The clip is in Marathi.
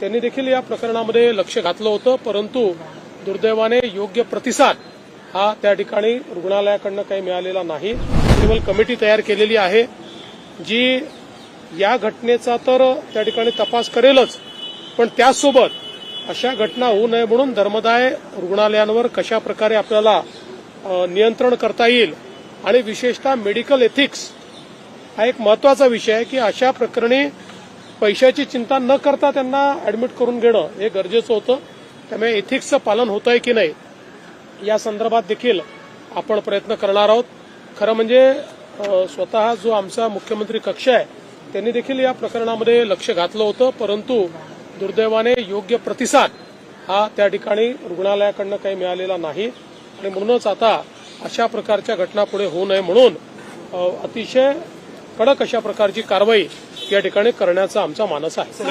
त्यांनी देखील या प्रकरणामध्ये लक्ष घातलं होतं परंतु दुर्दैवाने योग्य प्रतिसाद हा त्या ठिकाणी रुग्णालयाकडनं काही मिळालेला नाही. केवळ कमिटी तयार केलेली आहे जी या घटनेचा तर त्या ठिकाणी तपास करेलच पण त्याचसोबत अशा घटना होऊ नये म्हणून धर्मदाय रुग्णालयांवर कशा प्रकारे आपल्याला नियंत्रण करता येईल आणि विशेषतः मेडिकल एथिक्स हा एक महत्त्वाचा विषय आहे की अशा प्रकरणी पैशाची चिंता न करता त्यांना ऍडमिट करून घेणं हे गरजेचं होतं. त्यामुळे एथिक्सचं पालन होत आहे की नाही या संदर्भात देखील आपण प्रयत्न करणार आहोत. खरं म्हणजे स्वतः जो आमचा मुख्यमंत्री कक्ष आहे त्यांनी देखील या प्रकरणामध्ये लक्ष घातलं होतं. परंतु दुर्दैवाने योग्य प्रतिसाद हा त्या ठिकाणी रुग्णालयाकडनं काही मिळालेला नाही. आणि म्हणूनच आता अशा प्रकारच्या घटना पुढे होऊ नये म्हणून अतिशय कडक अशा प्रकारची कारवाई या ठिकाणी करण्याचा आमचा मानस आहे.